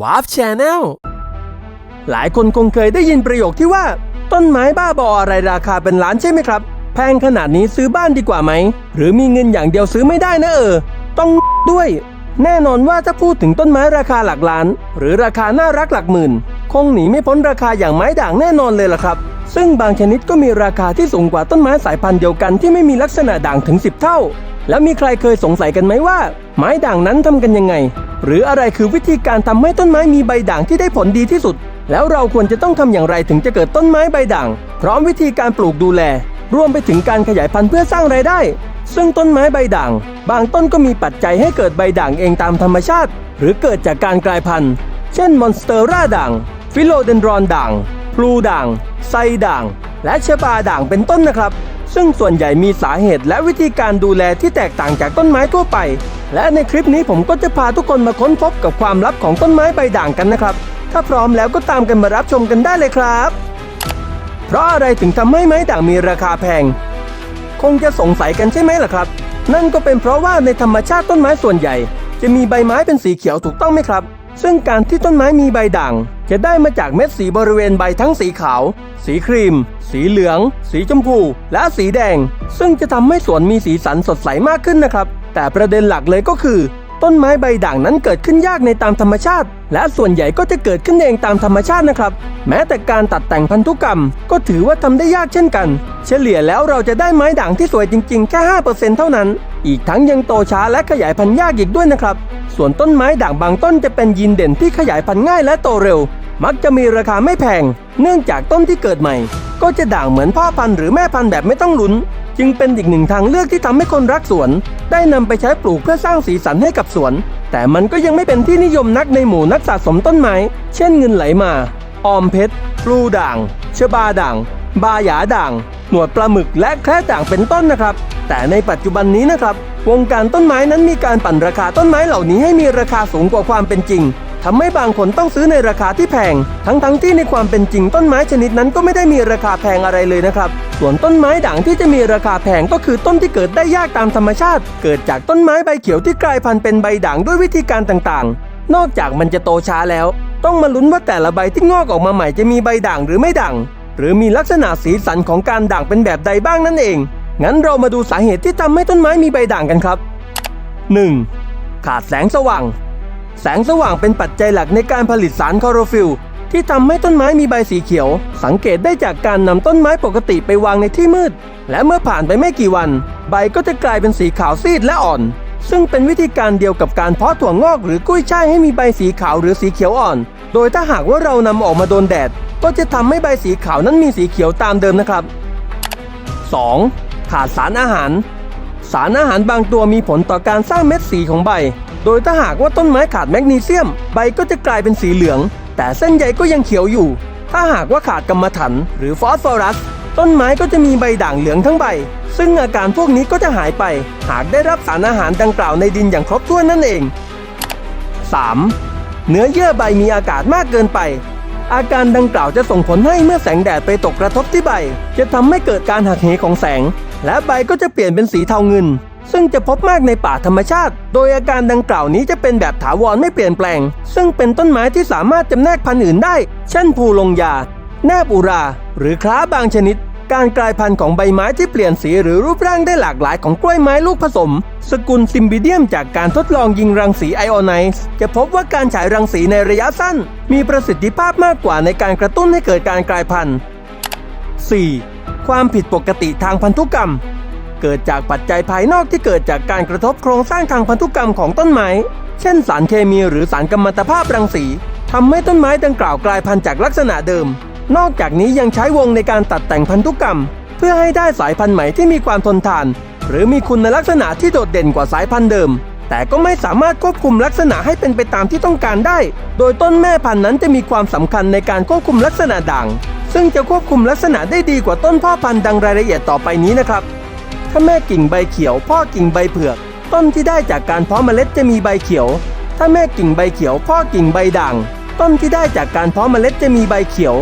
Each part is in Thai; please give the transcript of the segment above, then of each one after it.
วาร์ฟชแนลหลายคนคงเคยได้ยินประโยคที่ว่า ต้นไม้บ้าบออะไรราคาเป็นล้านใช่ไหมครับ แพงขนาดนี้ซื้อบ้านดีกว่าไหม หรือมีเงินอย่างเดียวซื้อไม่ได้นะเออ ต้องด้วย แน่นอนว่าถ้าพูดถึงต้นไม้ราคาหลักล้าน หรือราคาน่ารักหลักหมื่น คงหนีไม่พ้นราคาอย่างไม้ด่างแน่นอนเลยล่ะครับ ซึ่งบางชนิดก็มีราคาที่สูงกว่าต้นไม้สายพันธุ์เดียวกันที่ไม่มีลักษณะด่างถึง 10 เท่า แล้วมีใครเคยสงสัยกันไหมว่า ไม้ด่างนั้นทำกันยังไง หรืออะไรคือวิธีการทำให้ต้นไม้มีใบด่างที่ได้ผลดีที่สุด แล้วเราควรจะต้องทำอย่างไรถึงจะเกิดต้นไม้ใบด่าง พร้อมวิธีการปลูกดูแล รวมไปถึงการขยายพันธุ์เพื่อสร้างรายได้ ซึ่งต้นไม้ใบด่าง บางต้นก็มีปัจจัยให้เกิดใบด่างเองตามธรรมชาติ หรือเกิดจากการกลายพันธุ์ เช่นมอนสเตอร่าด่าง ฟิโลเดนดรอนด่าง พลูด่าง ไซด่าง และเชบาด่างเป็นต้นนะครับ ซึ่งส่วนใหญ่มีสาเหตุและวิธีการดูแลที่แตกต่างจากต้นไม้ทั่วไป และในคลิปนี้ผมก็จะพาทุกคนมาค้นพบกับความลับของต้นไม้ใบด่างกันนะครับ ถ้าพร้อมแล้วก็ตามกันมารับชมกันได้เลยครับ เพราะอะไรถึงทำให้ไม้ด่างมีราคาแพง คงจะสงสัยกันใช่ไหมล่ะครับ นั่นก็เป็นเพราะว่าในธรรมชาติต้นไม้ส่วนใหญ่ จะมีใบไม้เป็นสีเขียวถูกต้องไหมครับ ซึ่งการที่ต้นไม้มีใบด่าง จะได้มาจากเม็ดสีบริเวณใบทั้งสีขาว สีครีม สีเหลือง สีชมพู และสีแดง ซึ่งจะทำให้สวนมีสีสันสดใสมากขึ้นนะครับ แต่ประเด็นหลักเลยก็คือ ต้นไม้ใบด่างนั้นเกิดขึ้นยากในตามธรรมชาติ และส่วนใหญ่ก็จะเกิดขึ้นเองตามธรรมชาตินะครับ แม้แต่การตัดแต่งพันธุกรรม ก็ถือว่าทำได้ยากเช่นกัน เฉลี่ยแล้วเราจะได้ไม้ด่างที่สวยจริงๆแค่5%เท่านั้น อีกทั้งยังโตช้าและขยายพันธุ์ยากอีกด้วยนะครับ ส่วนต้นไม้ด่างบางต้นจะเป็นยีนเด่นที่ขยายพันธุ์ง่ายและโตเร็ว มักจะมีราคาไม่แพง เนื่องจากต้นที่เกิดใหม่ ก็จะด่างเหมือนพ่อพันธุ์หรือแม่พันธุ์แบบไม่ต้องลุ้น จึงเป็นอีกหนึ่งทางเลือกที่ทำให้คนรักสวน ได้นำไปใช้ปลูกเพื่อสร้างสีสันให้กับสวน แต่มันก็ยังไม่เป็นที่นิยมนักในหมู่นักสะสมต้นไม้ เช่นเงินไหลมาออมเพชรพลูด่างชบาด่าง บาหยาด่าง หนวดปลาหมึกและแคระด่างเป็นต้นนะครับ แต่ในปัจจุบันนี้นะครับ วงการต้นไม้นั้นมีการปั่นราคาต้นไม้เหล่านี้ให้มีราคาสูงกว่าความเป็นจริงทำให้บางคนต้องซื้อในราคาที่แพง ทั้งๆทที่ในความเป็นจริงต้นไม้ชนิดนั้นก็ไม่ได้มีราคาแพงอะไรเลยนะครับ ส่วนต้นไม้ด่างที่จะมีราคาแพงก็คือต้นที่เกิดได้ยากตามธรรมชาติ เกิดจากต้นไม้ใบเขียวที่กลายพันธุ์เป็นใบด่างด้วยวิธีการต่างๆ นอกจากมันจะโตช้าแล้ว ต้องมาลุ้นว่าแต่ละใบที่งอกออกมาใหม่จะมีใบด่างหรือไม่ด่าง หรือมีลักษณะสีสันของการด่างเป็นแบบใดบ้างนั่นเอง งั้นเรามาดูสาเหตุที่ทำให้ต้นไม้มีใบด่างกันครับ 1. ขาดแสงสว่าง แสงสว่างเป็นปัจจัยหลักในการผลิตสารคลอโรฟิลล์ที่ทำให้ต้นไม้มีใบสีเขียว สังเกตได้จากการนำต้นไม้ปกติไปวางในที่มืด และเมื่อผ่านไปไม่กี่วัน ใบก็จะกลายเป็นสีขาวซีดและอ่อน ซึ่งเป็นวิธีการเดียวกับการเพาะถั่วงอกหรือกุ้ยช่ายให้มีใบสีขาวหรือสีเขียวอ่อน โดยถ้าหากว่าเรานำออกมาโดนแดด ก็จะทำให้ใบสีขาวนั้นมีสีเขียวตามเดิมนะครับ 2. ขาดสารอาหาร สารอาหารบางตัวมีผลต่อการสร้างเม็ดสีของใบ โดยถ้าหากว่าต้นไม้ขาดแมกนีเซียม ใบก็จะกลายเป็นสีเหลือง แต่เส้นใยก็ยังเขียวอยู่ ถ้าหากว่าขาดกรรมะถัน หรือฟอสฟอรัส ต้นไม้ก็จะมีใบด่างเหลืองทั้งใบ ซึ่งอาการพวกนี้ก็จะหายไป หากได้รับสารอาหารดังกล่าวในดินอย่างครบถ้วนนั่นเอง 3. เนื้อเยื่อใบมีอากาศมากเกินไป อาการดังกล่าวจะส่งผลให้เมื่อแสงแดดไปตกกระทบที่ใบ จะทำให้เกิดการหักเหของแสง และใบก็จะเปลี่ยนเป็นสีเทาเงิน ซึ่งจะพบมากในป่าธรรมชาติ โดยอาการดังกล่าวนี้จะเป็นแบบถาวรไม่เปลี่ยนแปลง ซึ่งเป็นต้นไม้ที่สามารถจำแนกพันธุ์อื่นได้ เช่นภูลงยาแนบอุรา หรือคล้าบางชนิด การกลายพันธุ์ของใบไม้ที่เปลี่ยนสีหรือรูปร่างได้หลากหลายของกล้วยไม้ลูกผสม สกุลซิมบิเดียมจากการทดลองยิงรังสีไอออนไนซ์จะพบว่าการฉายรังสีในระยะสั้น มีประสิทธิภาพมากกว่าในการกระตุ้นให้เกิดการกลายพันธุ์ 4. ความผิดปกติทางพันธุกรรม เกิดจากปัจจัยภายนอกที่เกิดจากการกระทบโครงสร้างทางพันธุกรรมของต้นไม้ เช่น สารเคมีหรือสารกัมมันตภาพรังสีทำให้ต้นไม้ดังกล่าวกลายพันธุ์จากลักษณะเดิม นอกจากนี้ยังใช้วงในการตัดแต่งพันธุกรรม เพื่อให้ได้สายพันธุ์ใหม่ที่มีความทนทาน หรือมีคุณลักษณะที่โดดเด่นกว่าสายพันธุ์เดิม แต่ก็ไม่สามารถควบคุมลักษณะให้เป็นไปตามที่ต้องการได้ โดยต้นแม่พันธุ์นั้นจะมีความสำคัญในการควบคุมลักษณะด่าง ซึ่งจะควบคุมลักษณะได้ดีกว่าต้นพ่อพันธุ์ดังรายละเอียดต่อไปนี้นะครับ ถ้าแม่กิ่งใบเขียว พ่อกิ่งใบเผือก ต้นที่ได้จากการเพาะเมล็ดจะมีใบเขียว ถ้าแม่กิ่งใบเขียว พ่อกิ่งใบด่าง ต้นที่ได้จากการเพาะเมล็ดจะมีใบเขียว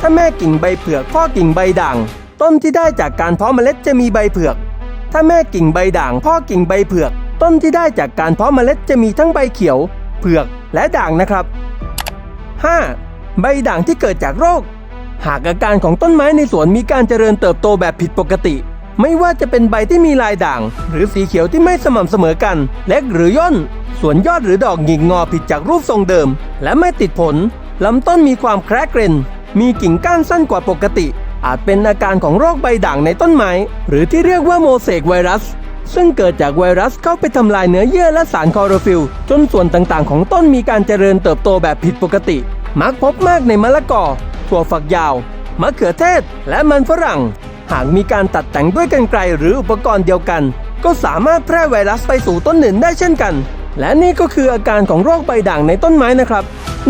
ถ้าแม่กิ่งใบเผือกพ่อกิ่งใบด่าง ต้นที่ได้จากการเพาะเมล็ดจะมีใบเผือก ถ้าแม่กิ่งใบด่าง พ่อกิ่งใบเผือก ต้นที่ได้จากการเพาะเมล็ดจะมีทั้งใบเขียว เผือกและด่างนะครับ 5. ใบด่างที่เกิดจากโรค หากอาการของต้นไม้ในสวนมีการเจริญเติบโตแบบผิดปกติ ไม่ว่าจะเป็นใบที่มีลายด่าง หรือสีเขียวที่ไม่สม่ำเสมอกัน เล็กหรือย่น ส่วนยอดหรือดอกหงิกงอผิดจากรูปทรงเดิม และไม่ติดผลลำต้นมีความแครกเกรน มีกิ่งก้านสั้นกว่าปกติ อาจเป็นอาการของโรคใบด่างในต้นไม้ หรือที่เรียกว่าโมเสกไวรัส ซึ่งเกิดจากไวรัสเข้าไปทำลายเนื้อเยื่อและสารคลอโรฟิลจนส่วนต่างๆ ของต้นมีการเจริญเติบโตแบบผิดปกติ มักพบมากในมะละกอ ถั่วฝักยาว มะเขือเทศ และมันฝรั่ง หากมีการตัดแต่งด้วยกรรไกรหรืออุปกรณ์เดียวกัน ก็สามารถแพร่ไวรัสไปสู่ต้นอื่นได้เช่นกัน และนี่ก็คืออาการของโรคใบด่างในต้นไม้นะครับ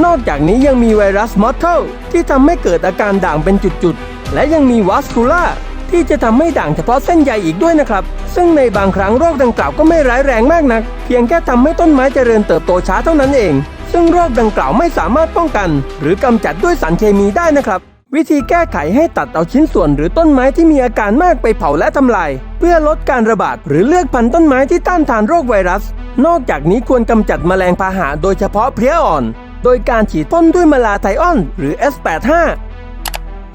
นอกจากนี้ยังมีไวรัสมอสเทลที่ทำให้เกิดอาการด่างเป็นจุดๆ และยังมีวัสคูล่าที่จะทำให้ด่างเฉพาะเส้นใยอีกด้วยนะครับ ซึ่งในบางครั้งโรคดังกล่าวก็ไม่ร้ายแรงมากนัก เพียงแค่ทำให้ต้นไม้เจริญเติบโตช้าเท่านั้นเอง ซึ่งโรคดังกล่าวไม่สามารถป้องกัน หรือกำจัดด้วยสารเคมีได้นะครับ วิธีแก้ไขให้ตัดเอาชิ้นส่วนหรือต้นไม้ที่มีอาการมากไปเผาและทำลาย เพื่อลดการระบาดหรือเลือกพันธุ์ต้นไม้ที่ต้านทานโรคไวรัส นอกจากนี้ควรกำจัดแมลงพาหะโดยเฉพาะเพลี้ยอ่อน โดยการฉีดพ่นด้วยมาลาไทออนหรือ S85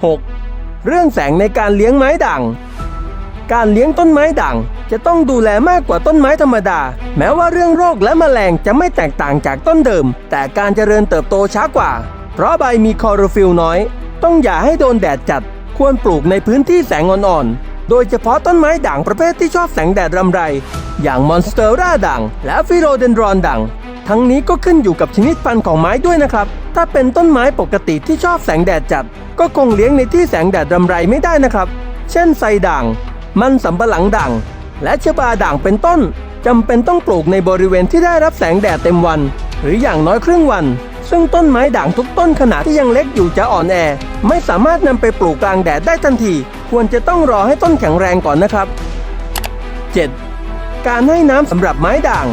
6. เรื่องแสงในการเลี้ยงไม้ด่างการเลี้ยงต้นไม้ด่างจะต้องดูแลมากกว่าต้นไม้ธรรมดา แม้ว่าเรื่องโรคและแมลงจะไม่แตกต่างจากต้นเดิม แต่การเจริญเติบโตช้ากว่า เพราะใบมีคลอโรฟิลล์น้อย ต้องอย่าให้โดนแดดจัด ควรปลูกในพื้นที่แสงอ่อนๆ โดยเฉพาะต้นไม้ด่างประเภทที่ชอบแสงแดดรำไร อย่างมอนสเตอร่าด่าง และฟิโรเดนดรอนด่างทั้งนี้ก็ขึ้นอยู่กับชนิดพันธุ์ของไม้ด้วยนะครับ ถ้าเป็นต้นไม้ปกติที่ชอบแสงแดดจัด ก็คงเลี้ยงในที่แสงแดดรำไรไม่ได้นะครับ เช่นไทรด่าง มันสำปะหลังด่าง และชบาด่างเป็นต้นจำเป็นต้องปลูกในบริเวณที่ได้รับแสงแดดเต็มวัน หรืออย่างน้อยครึ่งวัน ซึ่งต้นไม้ด่างทุกต้นขนาดที่ยังเล็กอยู่จะอ่อนแอ ไม่สามารถนำไปปลูกกลางแดดได้ทันที ควรจะต้องรอให้ต้นแข็งแรงก่อนนะครับ 7. การให้น้ำสำหรับไม้ด่าง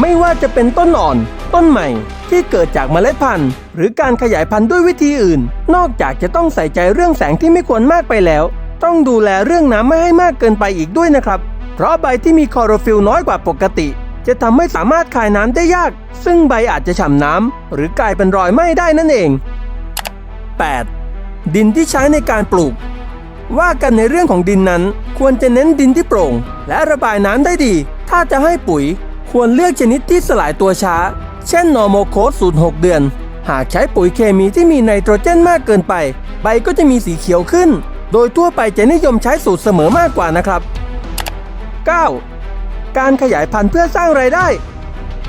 ไม่ว่าจะเป็นต้นอ่อน ต้นใหม่ที่เกิดจากเมล็ดพันธุ์ หรือการขยายพันธุ์ด้วยวิธีอื่น นอกจากจะต้องใส่ใจเรื่องแสงที่ไม่ควรมากไปแล้ว ต้องดูแลเรื่องน้ำไม่ให้มากเกินไปอีกด้วยนะครับ เพราะใบที่มีคลอโรฟิลล์น้อยกว่าปกติ จะทำให้สามารถคายน้ำได้ยาก ซึ่งใบอาจจะฉ่ำน้ำหรือกลายเป็นรอยไหม้ได้นั่นเอง 8. ดินที่ใช้ในการปลูก ว่ากันในเรื่องของดินนั้น ควรจะเน้นดินที่โปร่ง และระบายน้ำได้ดี ถ้าจะให้ปุ๋ย ควรเลือกชนิดที่สลายตัวช้า เช่นนอร์โมโคสสูตร6เดือน หากใช้ปุ๋ยเคมีที่มีไนโตรเจนมากเกินไป ใบก็จะมีสีเขียวขึ้น โดยทั่วไปจะนิยมใช้สูตรเสมอมากกว่านะครับ 9. การขยายพันธุ์เพื่อสร้างไรายได้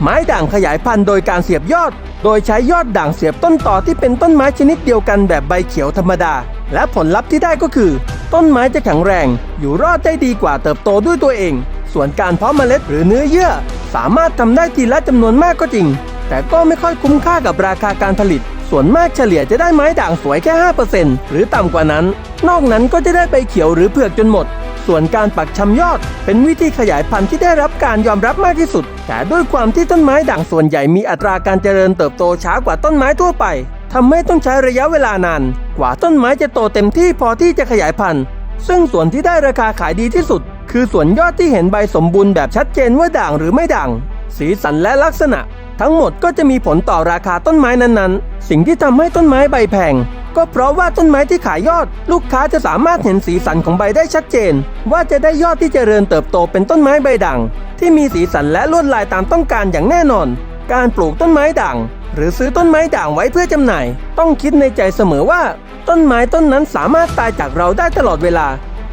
ไม้ด่างขยายพันธุ์โดยการเสียบยอด โดยใช้ยอดด่างเสียบต้นต่อที่เป็นต้นไม้ชนิดเดียวกันแบบใบเขียวธรรมดา และผลลัพธ์ที่ได้ก็คือ ต้นไม้จะแข็งแรง อยู่รอดได้ดีกว่าเติบโตด้วยตัวเอง ส่วนการเพาะเมล็ดหรือเนื้อเยื่อ สามารถทำได้ทีละจำนวนมากก็จริง แต่ก็ไม่ค่อยคุ้มค่ากับราคาการผลิต ส่วนมากเฉลี่ยจะได้ไม้ด่างสวยแค่ 5%หรือต่ำกว่านั้น นอกนั้นก็จะได้ใบเขียวหรือเผือกจนหมด ส่วนการปักชำยอด เป็นวิธีขยายพันธุ์ที่ได้รับการยอมรับมากที่สุด แต่ด้วยความที่ต้นไม้ด่างส่วนใหญ่มีอัตราการเจริญเติบโตช้ากว่าต้นไม้ทั่วไปทำให้ต้องใช้ระยะเวลานาน กว่าต้นไม้จะโตเต็มที่พอที่จะขยายพันธุ์ ซึ่งส่วนที่ได้ราคาขายดีที่สุด คือส่วนยอดที่เห็นใบสมบูรณ์แบบชัดเจนว่าด่างหรือไม่ด่าง สีสันและลักษณะ ทั้งหมดก็จะมีผลต่อราคาต้นไม้นั้นๆ สิ่งที่ทำให้ต้นไม้ใบแพง ก็เพราะว่าต้นไม้ที่ขายยอด ลูกค้าจะสามารถเห็นสีสันของใบได้ชัดเจน ว่าจะได้ยอดที่จเจริญเติบโตเป็นต้นไม้ใบด่างที่มีสีสันและลวดลายตามต้องการอย่างแน่นอน การปลูกต้นไม้ด่างหรือซื้อต้นไม้ด่างไว้เพื่อจำหน่าย ต้องคิดในใจเสมอว่า ต้นไม้ต้นนั้นสามารถตายจากเราได้ตลอดเวลา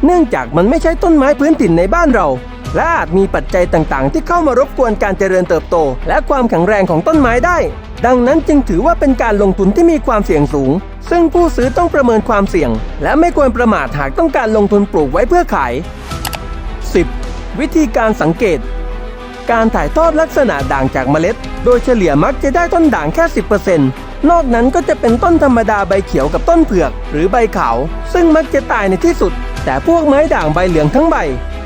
เนื่องจากมันไม่ใช่ต้นไม้พื้นถิ่นในบ้านเรา และอาจมีปัจจัยต่างๆ ที่เข้ามารบกวนการเจริญเติบโต และความแข็งแรงของต้นไม้ได้ ดังนั้นจึงถือว่าเป็นการลงทุนที่มีความเสี่ยงสูง ซึ่งผู้ซื้อต้องประเมินความเสี่ยง และไม่ควรประมาทหากต้องการลงทุนปลูกไว้เพื่อขาย 10. วิธีการสังเกต การถ่ายทอดลักษณะด่างจากเมล็ด โดยเฉลี่ยมักจะได้ต้นด่างแค่ 10%นอกนั้นก็จะเป็นต้นธรรมดาใบเขียวกับต้นเผือก หรือใบขาว ซึ่งมักจะตายในที่สุด แต่พวกไม้ด่างใบเหลืองทั้งใบ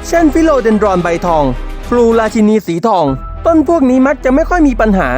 เช่นฟิโลเดนดรอนใบทองฟลูราชินีสีทอง ต้นพวกนี้มักจะไม่ค่อยมีปัญหา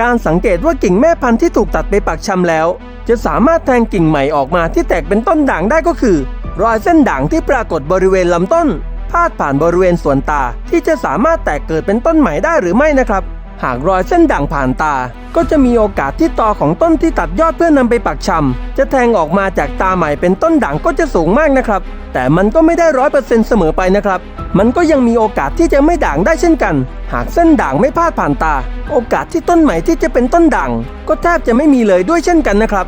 การสังเกตว่ากิ่งแม่พันธุ์ที่ถูกตัดไปปักชำแล้ว จะสามารถแทงกิ่งใหม่ออกมาที่แตกเป็นต้นด่างได้ก็คือ รอยเส้นด่างที่ปรากฏบริเวณลำต้น พาดผ่านบริเวณส่วนตาที่จะสามารถแตกเกิดเป็นต้นใหม่ได้หรือไม่นะครับ หากรอยเส้นด่างผ่านตา ก็จะมีโอกาสที่ตอของต้นที่ตัดยอดเพื่อนำไปปักชำจะแทงออกมาจากตาใหม่เป็นต้นด่างก็จะสูงมากนะครับ แต่มันก็ไม่ได้ร้อยเปอร์เซ็นต์เสมอไปนะครับ มันก็ยังมีโอกาสที่จะไม่ด่างได้เช่นกัน หากเส้นด่างไม่พาดผ่านตา โอกาสที่ต้นใหม่ที่จะเป็นต้นด่างก็แทบจะไม่มีเลยด้วยเช่นกันนะครับ